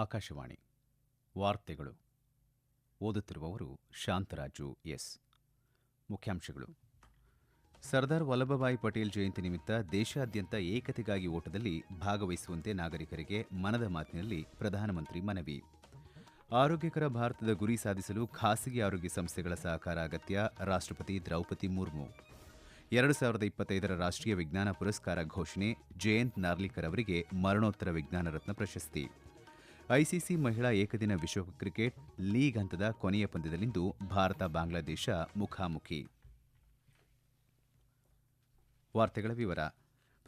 ಆಕಾಶವಾಣಿ ವಾರ್ತೆಗಳು. ಓದುತ್ತಿರುವವರು ಶಾಂತರಾಜು ಎಸ್. ಮುಖ್ಯಾಂಶಗಳು. ಸರ್ದಾರ್ ವಲ್ಲಭಭಾಯಿ ಪಟೇಲ್ ಜಯಂತಿ ನಿಮಿತ್ತ ದೇಶಾದ್ಯಂತ ಏಕತೆಗಾಗಿ ಓಟದಲ್ಲಿ ಭಾಗವಹಿಸುವಂತೆ ನಾಗರಿಕರಿಗೆ ಮನದ ಮಾತಿನಲ್ಲಿ ಪ್ರಧಾನಮಂತ್ರಿ ಮನವಿ. ಆರೋಗ್ಯಕರ ಭಾರತದ ಗುರಿ ಸಾಧಿಸಲು ಖಾಸಗಿ ಆರೋಗ್ಯ ಸಂಸ್ಥೆಗಳ ಸಹಕಾರ ಅಗತ್ಯ, ರಾಷ್ಟ್ರಪತಿ ದ್ರೌಪದಿ ಮುರ್ಮು. ಎರಡು ಸಾವಿರದ ಇಪ್ಪತ್ತೈದರ ರಾಷ್ಟ್ರೀಯ ವಿಜ್ಞಾನ ಪುರಸ್ಕಾರ ಘೋಷಣೆ, ಜಯಂತ್ ನಾರ್ಲಿಕರ್ ಅವರಿಗೆ ಮರಣೋತ್ತರ ವಿಜ್ಞಾನ ರತ್ನ ಪ್ರಶಸ್ತಿ. ಐಸಿಸಿ ಮಹಿಳಾ ಏಕದಿನ ವಿಶ್ವ ಕ್ರಿಕೆಟ್ ಲೀಗ್ ಹಂತದ ಕೊನೆಯ ಪಂದ್ಯದಲ್ಲಿಂದು ಭಾರತ ಬಾಂಗ್ಲಾದೇಶ ಮುಖಾಮುಖಿ. ವಾರ್ತೆಗಳ ವಿವರ.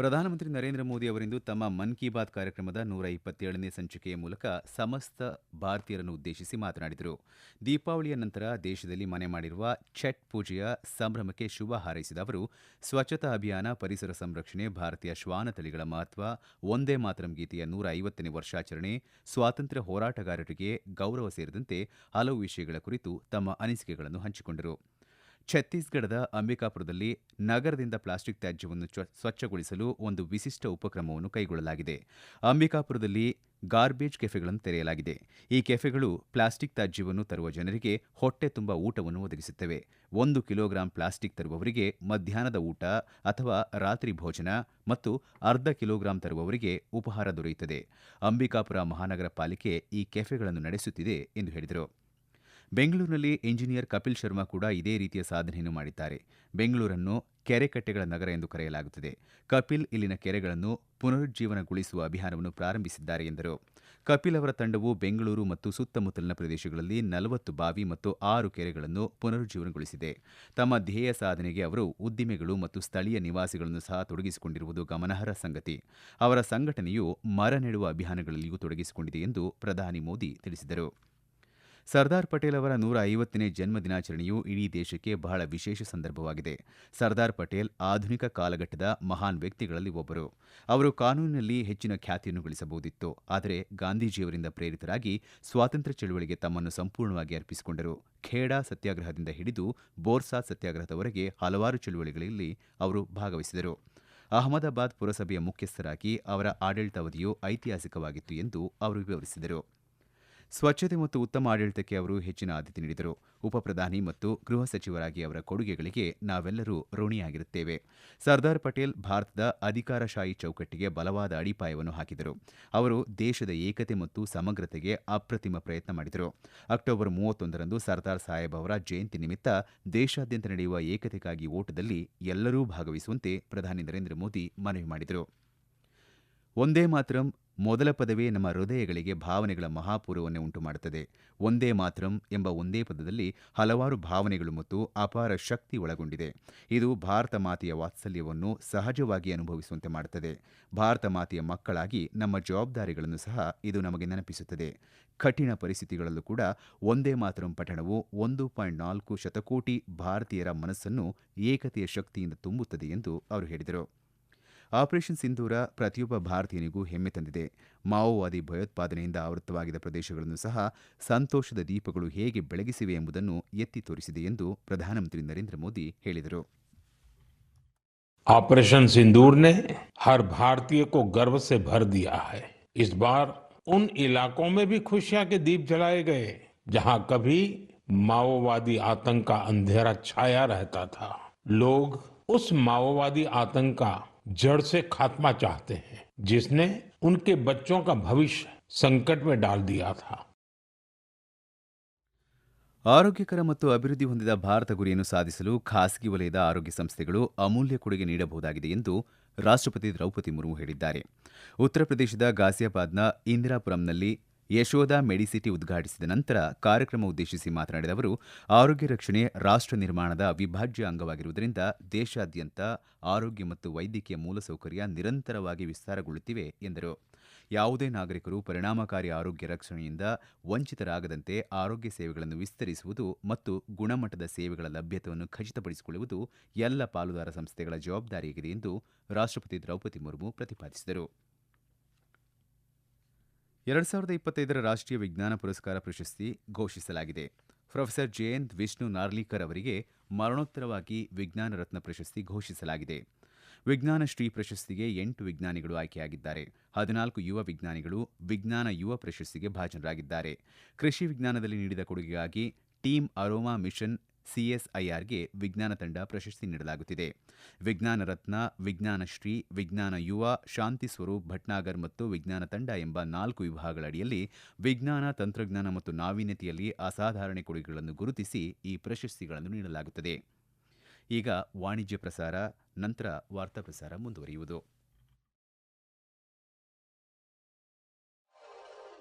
ಪ್ರಧಾನಮಂತ್ರಿ ನರೇಂದ್ರ ಮೋದಿ ಅವರಿಂದು ತಮ್ಮ ಮನ್ ಕಿ ಬಾತ್ ಕಾರ್ಯಕ್ರಮದ ನೂರ ಇಪ್ಪತ್ತೇಳನೇ ಸಂಚಿಕೆಯ ಮೂಲಕ ಸಮಸ್ತ ಭಾರತೀಯರನ್ನು ಉದ್ದೇಶಿಸಿ ಮಾತನಾಡಿದರು. ದೀಪಾವಳಿಯ ನಂತರ ದೇಶದಲ್ಲಿ ಮನೆ ಮಾಡಿರುವ ಛಟ್ ಪೂಜೆಯ ಸಂಭ್ರಮಕ್ಕೆ ಶುಭ ಹಾರೈಸಿದ ಅವರು, ಸ್ವಚ್ಛತಾ ಅಭಿಯಾನ, ಪರಿಸರ ಸಂರಕ್ಷಣೆ, ಭಾರತೀಯ ಶ್ವಾನ ತಳಿಗಳ ಮಹತ್ವ, ಒಂದೇ ಮಾತರಂ ಗೀತೆಯ ನೂರ ಐವತ್ತನೇ ವರ್ಷಾಚರಣೆ, ಸ್ವಾತಂತ್ರ್ಯ ಹೋರಾಟಗಾರರಿಗೆ ಗೌರವ ಸೇರಿದಂತೆ ಹಲವು ವಿಷಯಗಳ ಕುರಿತು ತಮ್ಮ ಅನಿಸಿಕೆಗಳನ್ನು ಹಂಚಿಕೊಂಡರು. ಛತ್ತೀಸ್ಗಢದ ಅಂಬಿಕಾಪುರದಲ್ಲಿ ನಗರದಿಂದ ಪ್ಲಾಸ್ಟಿಕ್ ತ್ಯಾಜ್ಯವನ್ನು ಸ್ವಚ್ಛಗೊಳಿಸಲು ಒಂದು ವಿಶಿಷ್ಟ ಉಪಕ್ರಮವನ್ನು ಕೈಗೊಳ್ಳಲಾಗಿದೆ. ಅಂಬಿಕಾಪುರದಲ್ಲಿ ಗಾರ್ಬೇಜ್ ಕೆಫೆಗಳನ್ನು ತೆರೆಯಲಾಗಿದೆ. ಈ ಕೆಫೆಗಳು ಪ್ಲಾಸ್ಟಿಕ್ ತ್ಯಾಜ್ಯವನ್ನು ತರುವ ಜನರಿಗೆ ಹೊಟ್ಟೆ ತುಂಬ ಊಟವನ್ನು ಒದಗಿಸುತ್ತವೆ. ಒಂದು ಕಿಲೋಗ್ರಾಂ ಪ್ಲಾಸ್ಟಿಕ್ ತರುವವರಿಗೆ ಮಧ್ಯಾಹ್ನದ ಊಟ ಅಥವಾ ರಾತ್ರಿ ಭೋಜನ ಮತ್ತು ಅರ್ಧ ಕಿಲೋಗ್ರಾಂ ತರುವವರಿಗೆ ಉಪಹಾರ ದೊರೆಯುತ್ತದೆ. ಅಂಬಿಕಾಪುರ ಮಹಾನಗರ ಪಾಲಿಕೆ ಈ ಕೆಫೆಗಳನ್ನು ನಡೆಸುತ್ತಿದೆ ಎಂದು ಹೇಳಿದರು. ಬೆಂಗಳೂರಿನಲ್ಲಿ ಇಂಜಿನಿಯರ್ ಕಪಿಲ್ ಶರ್ಮಾ ಕೂಡ ಇದೇ ರೀತಿಯ ಸಾಧನೆಯನ್ನು ಮಾಡಿದ್ದಾರೆ. ಬೆಂಗಳೂರನ್ನು ಕೆರೆಕಟ್ಟೆಗಳ ನಗರ ಎಂದು ಕರೆಯಲಾಗುತ್ತದೆ. ಕಪಿಲ್ ಇಲ್ಲಿನ ಕೆರೆಗಳನ್ನು ಪುನರುಜ್ಜೀವನಗೊಳಿಸುವ ಅಭಿಯಾನವನ್ನು ಪ್ರಾರಂಭಿಸಿದ್ದಾರೆ ಎಂದರು. ಕಪಿಲ್ ಅವರ ತಂಡವು ಬೆಂಗಳೂರು ಮತ್ತು ಸುತ್ತಮುತ್ತಲಿನ ಪ್ರದೇಶಗಳಲ್ಲಿ ನಲವತ್ತು ಬಾವಿ ಮತ್ತು ಆರು ಕೆರೆಗಳನ್ನು ಪುನರುಜ್ಜೀವನಗೊಳಿಸಿದೆ. ತಮ್ಮ ಧ್ಯೇಯ ಸಾಧನೆಗೆ ಅವರು ಉದ್ದಿಮೆಗಳು ಮತ್ತು ಸ್ಥಳೀಯ ನಿವಾಸಿಗಳನ್ನು ಸಹ ತೊಡಗಿಸಿಕೊಂಡಿರುವುದು ಗಮನಾರ್ಹ ಸಂಗತಿ. ಅವರ ಸಂಘಟನೆಯು ಮರ ನೆಡುವ ಅಭಿಯಾನಗಳಲ್ಲಿಯೂ ತೊಡಗಿಸಿಕೊಂಡಿದೆ ಎಂದು ಪ್ರಧಾನಿ ಮೋದಿ ತಿಳಿಸಿದರು. ಸರ್ದಾರ್ ಪಟೇಲ್ ಅವರ ನೂರ ಐವತ್ತನೇ ಜನ್ಮ ದಿನಾಚರಣೆಯು ಇಡೀ ದೇಶಕ್ಕೆ ಬಹಳ ವಿಶೇಷ ಸಂದರ್ಭವಾಗಿದೆ. ಸರ್ದಾರ್ ಪಟೇಲ್ ಆಧುನಿಕ ಕಾಲಘಟ್ಟದ ಮಹಾನ್ ವ್ಯಕ್ತಿಗಳಲ್ಲಿ ಒಬ್ಬರು. ಅವರು ಕಾನೂನಿನಲ್ಲಿ ಹೆಚ್ಚಿನ ಖ್ಯಾತಿಯನ್ನು ಗಳಿಸಬಹುದಿತ್ತು. ಆದರೆ ಗಾಂಧೀಜಿಯವರಿಂದ ಪ್ರೇರಿತರಾಗಿ ಸ್ವಾತಂತ್ರ್ಯ ಚಳುವಳಿಗೆ ತಮ್ಮನ್ನು ಸಂಪೂರ್ಣವಾಗಿ ಅರ್ಪಿಸಿಕೊಂಡರು. ಖೇಡಾ ಸತ್ಯಾಗ್ರಹದಿಂದ ಹಿಡಿದು ಬೋರ್ಸಾ ಸತ್ಯಾಗ್ರಹದವರೆಗೆ ಹಲವಾರು ಚಳುವಳಿಗಳಲ್ಲಿ ಅವರು ಭಾಗವಹಿಸಿದರು. ಅಹಮದಾಬಾದ್ ಪುರಸಭೆಯ ಮುಖ್ಯಸ್ಥರಾಗಿ ಅವರ ಆಡಳಿತಾವಧಿಯು ಐತಿಹಾಸಿಕವಾಗಿತ್ತು ಎಂದು ಅವರು ವಿವರಿಸಿದರು. ಸ್ವಚ್ಛತೆ ಮತ್ತು ಉತ್ತಮ ಆಡಳಿತಕ್ಕೆ ಅವರು ಹೆಚ್ಚಿನ ಆದ್ಯತೆ ನೀಡಿದರು. ಉಪಪ್ರಧಾನಿ ಮತ್ತು ಗೃಹ ಸಚಿವರಾಗಿ ಅವರ ಕೊಡುಗೆಗಳಿಗೆ ನಾವೆಲ್ಲರೂ ಋಣಿಯಾಗಿರುತ್ತೇವೆ. ಸರ್ದಾರ್ ಪಟೇಲ್ ಭಾರತದ ಅಧಿಕಾರಶಾಹಿ ಚೌಕಟ್ಟಿಗೆ ಬಲವಾದ ಅಡಿಪಾಯವನ್ನು ಹಾಕಿದರು. ಅವರು ದೇಶದ ಏಕತೆ ಮತ್ತು ಸಮಗ್ರತೆಗೆ ಅಪ್ರತಿಮ ಪ್ರಯತ್ನ ಮಾಡಿದರು. ಅಕ್ಟೋಬರ್ ಮೂವತ್ತೊಂದರಂದು ಸರ್ದಾರ್ ಸಾಹೇಬ್ ಅವರ ಜಯಂತಿ ನಿಮಿತ್ತ ದೇಶಾದ್ಯಂತ ನಡೆಯುವ ಏಕತೆಗಾಗಿ ಓಟದಲ್ಲಿ ಎಲ್ಲರೂ ಭಾಗವಹಿಸುವಂತೆ ಪ್ರಧಾನಿ ನರೇಂದ್ರ ಮೋದಿ ಮನವಿ ಮಾಡಿದರು. ಒಂದೇ ಮಾತ್ರಂ ಮೊದಲ ಪದವೇ ನಮ್ಮ ಹೃದಯಗಳಿಗೆ ಭಾವನೆಗಳ ಮಹಾಪೂರವನ್ನೇ ಉಂಟು ಮಾಡುತ್ತದೆ ಒಂದೇ ಮಾತ್ರಂ ಎಂಬ ಒಂದೇ ಪದದಲ್ಲಿ ಹಲವಾರು ಭಾವನೆಗಳು ಮತ್ತು ಅಪಾರ ಶಕ್ತಿ ಒಳಗೊಂಡಿದೆ. ಇದು ಭಾರತ ಮಾತೆಯ ವಾತ್ಸಲ್ಯವನ್ನು ಸಹಜವಾಗಿ ಅನುಭವಿಸುವಂತೆ ಮಾಡುತ್ತದೆ. ಭಾರತ ಮಾತೆಯ ಮಕ್ಕಳಾಗಿ ನಮ್ಮ ಜವಾಬ್ದಾರಿಗಳನ್ನು ಸಹ ಇದು ನಮಗೆ ನೆನಪಿಸುತ್ತದೆ. ಕಠಿಣ ಪರಿಸ್ಥಿತಿಗಳಲ್ಲೂ ಕೂಡ ಒಂದೇ ಮಾತರಂ ಪಠಣವು ಒಂದು ಪಾಯಿಂಟ್ ನಾಲ್ಕು ಶತಕೋಟಿ ಭಾರತೀಯರ ಮನಸ್ಸನ್ನು ಏಕತೆಯ ಶಕ್ತಿಯಿಂದ ತುಂಬುತ್ತದೆ ಎಂದು ಅವರು ಹೇಳಿದರು. ಆಪರೇಷನ್ ಸಿಂಧೂರ ಪ್ರತಿಯೊಬ್ಬ ಭಾರತೀಯನಿಗೂ ಹೆಮ್ಮೆ ತಂದಿದೆ ಮಾವೋವಾದಿ ಭಯೋತ್ಪಾದನೆಯಿಂದ ಆವೃತವಾಗಿದ್ದ ಪ್ರದೇಶಗಳನ್ನು ಸಹ ಸಂತೋಷದ ದೀಪಗಳು ಹೇಗೆ ಬೆಳಗಿಸಿವೆ ಎಂಬುದನ್ನು ಎತ್ತಿ ತೋರಿಸಿದೆ ಎಂದು ಪ್ರಧಾನಮಂತ್ರಿ ನರೇಂದ್ರ ಮೋದಿ ಹೇಳಿದರು ऑपरेशन सिंदूर ने हर भारतीय को गर्व से भर दिया है इस बार उन इलाकों में भी खुशियां के दीप जलाए गए जहां कभी माओवादी आतंक का अंधेरा छाया रहता था लोग उस माओवादी आतंक का जड़ से खात्मा चाहते हैं जिसने उनके बच्चों का भविष्य संकट में डाल दिया था ಆರೋಗ್ಯಕರ ಮತ್ತು ಅಭಿವೃದ್ಧಿ ಹೊಂದಿದ ಭಾರತ ಗುರಿಯನ್ನು ಸಾಧಿಸಲು ಖಾಸಗಿ ವಲಯದ ಆರೋಗ್ಯ ಸಂಸ್ಥೆಗಳು ಅಮೂಲ್ಯ ಕೊಡುಗೆ ನೀಡಬಹುದಾಗಿದೆ ಎಂದು ರಾಷ್ಟ್ರಪತಿ ದ್ರೌಪದಿ ಮುರ್ಮು ಹೇಳಿದ್ದಾರೆ ಉತ್ತರ ಪ್ರದೇಶದ ಗಾಜಿಯಾಬಾದ್ನ ಇಂದಿರಾಪುರಂನಲ್ಲಿ ಯಶೋಧ ಮೆಡಿಸಿಟಿ ಉದ್ಘಾಟಿಸಿದ ನಂತರ ಕಾರ್ಯಕ್ರಮ ಉದ್ದೇಶಿಸಿ ಮಾತನಾಡಿದ ಅವರು, ಆರೋಗ್ಯ ರಕ್ಷಣೆ ರಾಷ್ಟ್ರ ನಿರ್ಮಾಣದ ಅವಿಭಾಜ್ಯ ಅಂಗವಾಗಿರುವುದರಿಂದ ದೇಶಾದ್ಯಂತ ಆರೋಗ್ಯ ಮತ್ತು ವೈದ್ಯಕೀಯ ಮೂಲಸೌಕರ್ಯ ನಿರಂತರವಾಗಿ ವಿಸ್ತಾರಗೊಳ್ಳುತ್ತಿವೆ ಎಂದರು. ಯಾವುದೇ ನಾಗರಿಕರು ಪರಿಣಾಮಕಾರಿ ಆರೋಗ್ಯ ರಕ್ಷಣೆಯಿಂದ ವಂಚಿತರಾಗದಂತೆ ಆರೋಗ್ಯ ಸೇವೆಗಳನ್ನು ವಿಸ್ತರಿಸುವುದು ಮತ್ತು ಗುಣಮಟ್ಟದ ಸೇವೆಗಳ ಲಭ್ಯತೆಯನ್ನು ಖಚಿತಪಡಿಸಿಕೊಳ್ಳುವುದು ಎಲ್ಲ ಪಾಲುದಾರ ಸಂಸ್ಥೆಗಳ ಜವಾಬ್ದಾರಿಯಾಗಿದೆ ಎಂದು ರಾಷ್ಟ್ರಪತಿ ದ್ರೌಪದಿ ಮುರ್ಮು ಪ್ರತಿಪಾದಿಸಿದರು. ಎರಡು ಸಾವಿರದ ಇಪ್ಪತ್ತೈದರ ರಾಷ್ಟ್ರೀಯ ವಿಜ್ಞಾನ ಪುರಸ್ಕಾರ ಪ್ರಶಸ್ತಿ ಘೋಷಿಸಲಾಗಿದೆ. ಪ್ರೊಫೆಸರ್ ಜಯಂತ್ ವಿಷ್ಣು ನಾರ್ಲಿಕರ್ ಅವರಿಗೆ ಮರಣೋತ್ತರವಾಗಿ ವಿಜ್ಞಾನ ರತ್ನ ಪ್ರಶಸ್ತಿ ಘೋಷಿಸಲಾಗಿದೆ. ವಿಜ್ಞಾನ ಶ್ರೀ ಪ್ರಶಸ್ತಿಗೆ ಎಂಟು ವಿಜ್ಞಾನಿಗಳು ಆಯ್ಕೆಯಾಗಿದ್ದಾರೆ. ಹದಿನಾಲ್ಕು ಯುವ ವಿಜ್ಞಾನಿಗಳು ವಿಜ್ಞಾನ ಯುವ ಪ್ರಶಸ್ತಿಗೆ ಭಾಜನರಾಗಿದ್ದಾರೆ. ಕೃಷಿ ವಿಜ್ಞಾನದಲ್ಲಿ ನೀಡಿದ ಕೊಡುಗೆಗಾಗಿ ಟೀಮ್ ಅರೋಮಾ ಮಿಷನ್ ಸಿಎಸ್ಐಆರ್ಗೆ ವಿಜ್ಞಾನ ತಂಡ ಪ್ರಶಸ್ತಿ ನೀಡಲಾಗುತ್ತಿದೆ. ವಿಜ್ಞಾನ ರತ್ನ, ವಿಜ್ಞಾನ ಶ್ರೀ, ವಿಜ್ಞಾನ ಯುವ, ಶಾಂತಿ ಸ್ವರೂಪ್ ಭಟ್ನಾಗರ್ ಮತ್ತು ವಿಜ್ಞಾನ ತಂಡ ಎಂಬ ನಾಲ್ಕು ವಿಭಾಗಗಳ ಅಡಿಯಲ್ಲಿ ವಿಜ್ಞಾನ, ತಂತ್ರಜ್ಞಾನ ಮತ್ತು ನಾವೀನ್ಯತೆಯಲ್ಲಿ ಅಸಾಧಾರಣ ಕೊಡುಗೆಗಳನ್ನು ಗುರುತಿಸಿ ಈ ಪ್ರಶಸ್ತಿಗಳನ್ನು ನೀಡಲಾಗುತ್ತದೆ. ಈಗ ವಾಣಿಜ್ಯ ಪ್ರಸಾರ, ನಂತರ ವಾರ್ತಾ ಪ್ರಸಾರ ಮುಂದುವರಿಯುವುದು.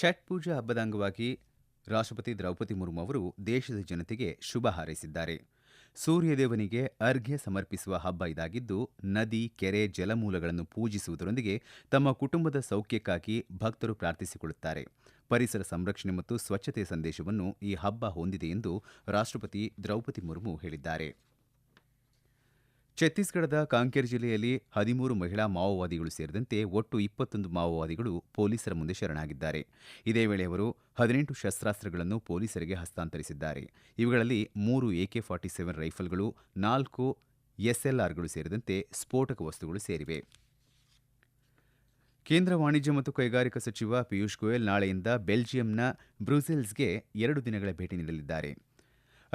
ಛಟ್ ಪೂಜಾ ಹಬ್ಬದ ಅಂಗವಾಗಿ ರಾಷ್ಟ್ರಪತಿ ದ್ರೌಪದಿ ಮುರ್ಮು ಅವರು ದೇಶದ ಜನತೆಗೆ ಶುಭ ಹಾರೈಸಿದ್ದಾರೆ. ಸೂರ್ಯದೇವನಿಗೆ ಅರ್ಘ್ಯ ಸಮರ್ಪಿಸುವ ಹಬ್ಬ ಇದಾಗಿದ್ದು, ನದಿ, ಕೆರೆ, ಜಲಮೂಲಗಳನ್ನು ಪೂಜಿಸುವುದರೊಂದಿಗೆ ತಮ್ಮ ಕುಟುಂಬದ ಸೌಖ್ಯಕ್ಕಾಗಿ ಭಕ್ತರು ಪ್ರಾರ್ಥಿಸಿಕೊಳ್ಳುತ್ತಾರೆ. ಪರಿಸರ ಸಂರಕ್ಷಣೆ ಮತ್ತು ಸ್ವಚ್ಛತೆ ಸಂದೇಶವನ್ನು ಈ ಹಬ್ಬ ಹೊಂದಿದೆ ಎಂದು ರಾಷ್ಟ್ರಪತಿ ದ್ರೌಪದಿ ಮುರ್ಮು ಹೇಳಿದ್ದಾರೆ. ಛತ್ತೀಸ್ಗಢದ ಕಾಂಕೇರ್ ಜಿಲ್ಲೆಯಲ್ಲಿ ಹದಿಮೂರು ಮಹಿಳಾ ಮಾವೋವಾದಿಗಳು ಸೇರಿದಂತೆ ಒಟ್ಟು ಇಪ್ಪತ್ತೊಂದು ಮಾವೋವಾದಿಗಳು ಪೊಲೀಸರ ಮುಂದೆ ಶರಣಾಗಿದ್ದಾರೆ. ಇದೇ ವೇಳೆ ಅವರು ಹದಿನೆಂಟು ಶಸ್ತ್ರಾಸ್ತ್ರಗಳನ್ನು ಪೊಲೀಸರಿಗೆ ಹಸ್ತಾಂತರಿಸಿದ್ದಾರೆ. ಇವುಗಳಲ್ಲಿ ಮೂರು ಎಕೆ ಫಾರ್ಟಿ ಸೆವೆನ್ ರೈಫಲ್ಗಳು, ನಾಲ್ಕು ಎಸ್ಎಲ್ಆರ್ಗಳು ಸೇರಿದಂತೆ ಸ್ಫೋಟಕ ವಸ್ತುಗಳು ಸೇರಿವೆ. ಕೇಂದ್ರ ವಾಣಿಜ್ಯ ಮತ್ತು ಕೈಗಾರಿಕಾ ಸಚಿವ ಪಿಯೂಷ್ ಗೋಯಲ್ ನಾಳೆಯಿಂದ ಬೆಲ್ಜಿಯಂನ ಬ್ರುಸೆಲ್ಸ್ಗೆ ಎರಡು ದಿನಗಳ ಭೇಟಿ ನೀಡಲಿದ್ದಾರೆ.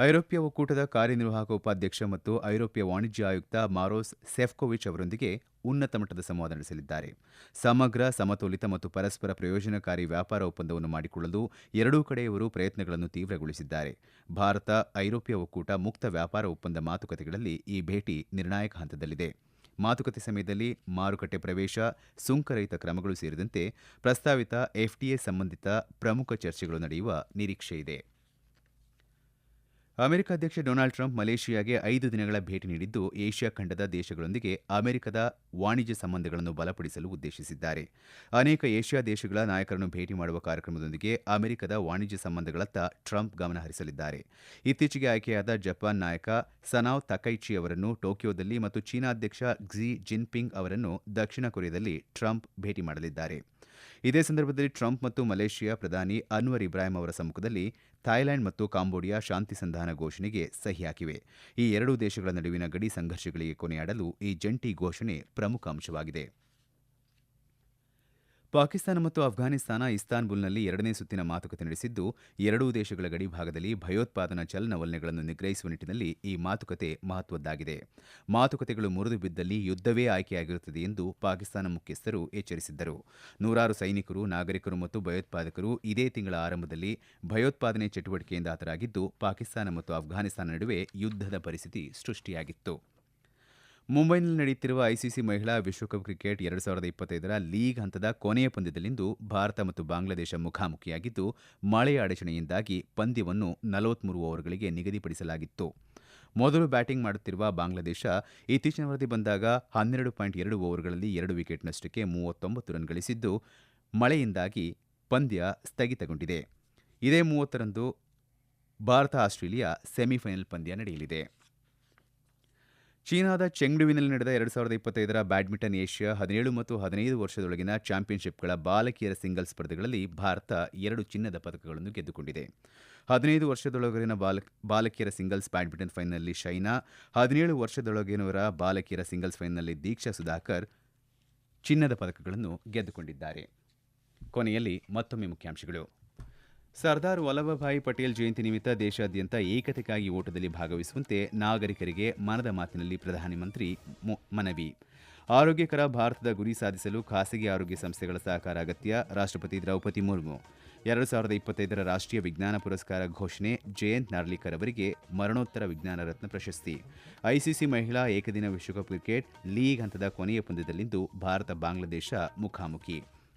ಐರೋಪ್ಯ ಒಕ್ಕೂಟದ ಕಾರ್ಯನಿರ್ವಾಹಕ ಉಪಾಧ್ಯಕ್ಷ ಮತ್ತು ಐರೋಪ್ಯ ವಾಣಿಜ್ಯ ಆಯುಕ್ತ ಮಾರೋಸ್ ಸೆಫ್ಕೋವಿಚ್ ಅವರೊಂದಿಗೆ ಉನ್ನತ ಮಟ್ಟದ ಸಂವಾದ ನಡೆಸಲಿದ್ದಾರೆ. ಸಮಗ್ರ, ಸಮತೋಲಿತ ಮತ್ತು ಪರಸ್ಪರ ಪ್ರಯೋಜನಕಾರಿ ವ್ಯಾಪಾರ ಒಪ್ಪಂದವನ್ನು ಮಾಡಿಕೊಳ್ಳಲು ಎರಡೂ ಕಡೆಯವರು ಪ್ರಯತ್ನಗಳನ್ನು ತೀವ್ರಗೊಳಿಸಿದ್ದಾರೆ. ಭಾರತ, ಐರೋಪ್ಯ ಒಕ್ಕೂಟ ಮುಕ್ತ ವ್ಯಾಪಾರ ಒಪ್ಪಂದ ಮಾತುಕತೆಗಳಲ್ಲಿ ಈ ಭೇಟಿ ನಿರ್ಣಾಯಕ ಹಂತದಲ್ಲಿದೆ. ಮಾತುಕತೆ ಸಮಯದಲ್ಲಿ ಮಾರುಕಟ್ಟೆ ಪ್ರವೇಶ, ಸುಂಕರಹಿತ ಕ್ರಮಗಳು ಸೇರಿದಂತೆ ಪ್ರಸ್ತಾವಿತ ಎಫ್ಟಿಎ ಸಂಬಂಧಿತ ಪ್ರಮುಖ ಚರ್ಚೆಗಳು ನಡೆಯುವ ನಿರೀಕ್ಷೆಯಿದೆ. ಅಮೆರಿಕ ಅಧ್ಯಕ್ಷ ಡೊನಾಲ್ಡ್ ಟ್ರಂಪ್ ಮಲೇಷಿಯಾಗೆ ಐದು ದಿನಗಳ ಭೇಟಿ ನೀಡಿದ್ದು, ಏಷ್ಯಾ ಖಂಡದ ದೇಶಗಳೊಂದಿಗೆ ಅಮೆರಿಕದ ವಾಣಿಜ್ಯ ಸಂಬಂಧಗಳನ್ನು ಬಲಪಡಿಸಲು ಉದ್ದೇಶಿಸಿದ್ದಾರೆ. ಅನೇಕ ಏಷ್ಯಾ ದೇಶಗಳ ನಾಯಕರನ್ನು ಭೇಟಿ ಮಾಡುವ ಕಾರ್ಯಕ್ರಮದೊಂದಿಗೆ ಅಮೆರಿಕದ ವಾಣಿಜ್ಯ ಸಂಬಂಧಗಳತ್ತ ಟ್ರಂಪ್ ಗಮನಹರಿಸಲಿದ್ದಾರೆ ಇತ್ತೀಚೆಗೆ ಆಯ್ಕೆಯಾದ ಜಪಾನ್ ನಾಯಕ ಸನಾವ್ ತಕೈಚಿ ಅವರನ್ನು ಟೋಕಿಯೋದಲ್ಲಿ ಮತ್ತು ಚೀನಾ ಅಧ್ಯಕ್ಷ ಕ್ಸಿ ಜಿನ್ಪಿಂಗ್ ಅವರನ್ನು ದಕ್ಷಿಣ ಕೊರಿಯಾದಲ್ಲಿ ಟ್ರಂಪ್ ಭೇಟಿ ಮಾಡಲಿದ್ದಾರೆ. ಇದೇ ಸಂದರ್ಭದಲ್ಲಿ ಟ್ರಂಪ್ ಮತ್ತು ಮಲೇಷಿಯಾ ಪ್ರಧಾನಿ ಅನ್ವರ್ ಇಬ್ರಾಹಿಂ ಅವರ ಸಮ್ಮುಖದಲ್ಲಿ ಥಾಯ್ಲೆಂಡ್ ಮತ್ತು ಕಾಂಬೋಡಿಯಾ ಶಾಂತಿ ಸಂಧಾನ ಘೋಷಣೆಗೆ ಸಹಿ ಹಾಕಿವೆ ಈ ಎರಡೂ ದೇಶಗಳ ನಡುವಿನ ಗಡಿ ಸಂಘರ್ಷಗಳಿಗೆ ಕೊನೆಯಾಡಲು ಈ ಜಂಟಿ ಘೋಷಣೆ ಪ್ರಮುಖ ಅಂಶವಾಗಿದೆ. ಪಾಕಿಸ್ತಾನ ಮತ್ತು ಅಫ್ಘಾನಿಸ್ತಾನ ಇಸ್ತಾನ್ಬುಲ್ನಲ್ಲಿ ಎರಡನೇ ಸುತ್ತಿನ ಮಾತುಕತೆ ನಡೆಸಿದ್ದು, ಎರಡೂ ದೇಶಗಳ ಗಡಿ ಭಾಗದಲ್ಲಿ ಭಯೋತ್ಪಾದನಾ ಚಲನವಲನೆಗಳನ್ನು ನಿಗ್ರಹಿಸುವ ನಿಟ್ಟಿನಲ್ಲಿ ಈ ಮಾತುಕತೆ ಮಹತ್ವದ್ದಾಗಿದೆ. ಮಾತುಕತೆಗಳು ಮುರಿದು ಬಿದ್ದಲ್ಲಿ ಯುದ್ಧವೇ ಆಯ್ಕೆಯಾಗಿರುತ್ತದೆ ಎಂದು ಪಾಕಿಸ್ತಾನ ಮುಖ್ಯಸ್ಥರು ಎಚ್ಚರಿಸಿದ್ದರು. ನೂರಾರು ಸೈನಿಕರು, ನಾಗರಿಕರು ಮತ್ತು ಭಯೋತ್ಪಾದಕರು ಇದೇ ತಿಂಗಳ ಆರಂಭದಲ್ಲಿ ಭಯೋತ್ಪಾದನೆ ಚಟುವಟಿಕೆಯಿಂದ ಹತರಾಗಿದ್ದು, ಪಾಕಿಸ್ತಾನ ಮತ್ತು ಅಫ್ಘಾನಿಸ್ತಾನ ನಡುವೆ ಯುದ್ಧದ ಪರಿಸ್ಥಿತಿ ಸೃಷ್ಟಿಯಾಗಿತ್ತು. ಮುಂಬೈನಲ್ಲಿ ನಡೆಯುತ್ತಿರುವ ಐಸಿಸಿ ಮಹಿಳಾ ವಿಶ್ವಕಪ್ ಕ್ರಿಕೆಟ್ ಎರಡು ಸಾವಿರದ ಇಪ್ಪತ್ತೈದರ ಲೀಗ್ ಹಂತದ ಕೊನೆಯ ಪಂದ್ಯದಲ್ಲಿಂದು ಭಾರತ ಮತ್ತು ಬಾಂಗ್ಲಾದೇಶ ಮುಖಾಮುಖಿಯಾಗಿದ್ದು, ಮಳೆಯ ಅಡಚಣೆಯಿಂದಾಗಿ ಪಂದ್ಯವನ್ನು ನಲವತ್ಮೂರು ಓವರ್ಗಳಿಗೆ ನಿಗದಿಪಡಿಸಲಾಗಿತ್ತು. ಮೊದಲು ಬ್ಯಾಟಿಂಗ್ ಮಾಡುತ್ತಿರುವ ಬಾಂಗ್ಲಾದೇಶ ಇತ್ತೀಚಿನ ವರದಿ ಬಂದಾಗ ಹನ್ನೆರಡು ಪಾಯಿಂಟ್ ಎರಡು ಓವರ್ಗಳಲ್ಲಿ ಎರಡು ವಿಕೆಟ್ ನಷ್ಟಕ್ಕೆ ಮೂವತ್ತೊಂಬತ್ತು ರನ್ ಗಳಿಸಿದ್ದು, ಮಳೆಯಿಂದಾಗಿ ಪಂದ್ಯ ಸ್ಥಗಿತಗೊಂಡಿದೆ. ಇದೇ ಮೂವತ್ತರಂದು ಭಾರತ ಆಸ್ಟ್ರೇಲಿಯಾ ಸೆಮಿಫೈನಲ್ ಪಂದ್ಯ ನಡೆಯಲಿದೆ. ಚೀನಾದ ಚೆಂಗ್ಡುವಿನಲ್ಲಿ ನಡೆದ ಎರಡು ಸಾವಿರದ ಇಪ್ಪತ್ತೈದರ ಬ್ಯಾಡ್ಮಿಂಟನ್ ಏಷ್ಯಾ ಹದಿನೇಳು ಮತ್ತು ಹದಿನೈದು ವರ್ಷದೊಳಗಿನ ಚಾಂಪಿಯನ್ಶಿಪ್ಗಳ ಬಾಲಕಿಯರ ಸಿಂಗಲ್ಸ್ ಸ್ಪರ್ಧೆಗಳಲ್ಲಿ ಭಾರತ ಎರಡು ಚಿನ್ನದ ಪದಕಗಳನ್ನು ಗೆದ್ದುಕೊಂಡಿದೆ. ಹದಿನೈದು ವರ್ಷದೊಳಗಿನ ಬಾಲ ಬಾಲಕಿಯರ ಸಿಂಗಲ್ಸ್ ಬ್ಯಾಡ್ಮಿಂಟನ್ ಫೈನಲ್ನಲ್ಲಿ ಶೈನಾ, ಹದಿನೇಳು ವರ್ಷದೊಳಗಿನವರ ಬಾಲಕಿಯರ ಸಿಂಗಲ್ಸ್ ಫೈನಲ್ನಲ್ಲಿ ದೀಕ್ಷಾ ಸುಧಾಕರ್ ಚಿನ್ನದ ಪದಕಗಳನ್ನು ಗೆದ್ದುಕೊಂಡಿದ್ದಾರೆ. ಕೊನೆಯಲ್ಲಿ ಮತ್ತೊಮ್ಮೆ ಮುಖ್ಯಾಂಶಗಳು. ಸರ್ದಾರ್ ವಲ್ಲಭಭಾಯಿ ಪಟೇಲ್ ಜಯಂತಿ ನಿಮಿತ್ತ ದೇಶಾದ್ಯಂತ ಏಕತೆಗಾಗಿ ಓಟದಲ್ಲಿ ಭಾಗವಹಿಸುವಂತೆ ನಾಗರಿಕರಿಗೆ ಮನದ ಮಾತಿನಲ್ಲಿ ಪ್ರಧಾನಮಂತ್ರಿ ಮನವಿ. ಆರೋಗ್ಯಕರ ಭಾರತದ ಗುರಿ ಸಾಧಿಸಲು ಖಾಸಗಿ ಆರೋಗ್ಯ ಸಂಸ್ಥೆಗಳ ಸಹಕಾರ ಅಗತ್ಯ, ರಾಷ್ಟ್ರಪತಿ ದ್ರೌಪದಿ ಮುರ್ಮು. ಎರಡು ಸಾವಿರದ ಇಪ್ಪತ್ತೈದರ ರಾಷ್ಟ್ರೀಯ ವಿಜ್ಞಾನ ಪುರಸ್ಕಾರ ಘೋಷಣೆ, ಜಯಂತ್ ನಾರ್ಲಿಕರ್ ಅವರಿಗೆ ಮರಣೋತ್ತರ ವಿಜ್ಞಾನ ರತ್ನ ಪ್ರಶಸ್ತಿ. ಐಸಿಸಿ ಮಹಿಳಾ ಏಕದಿನ ವಿಶ್ವಕಪ್ ಕ್ರಿಕೆಟ್ ಲೀಗ್ ಹಂತದ ಕೊನೆಯ ಪಂದ್ಯದಲ್ಲಿಂದು ಭಾರತ ಬಾಂಗ್ಲಾದೇಶ ಮುಖಾಮುಖಿ.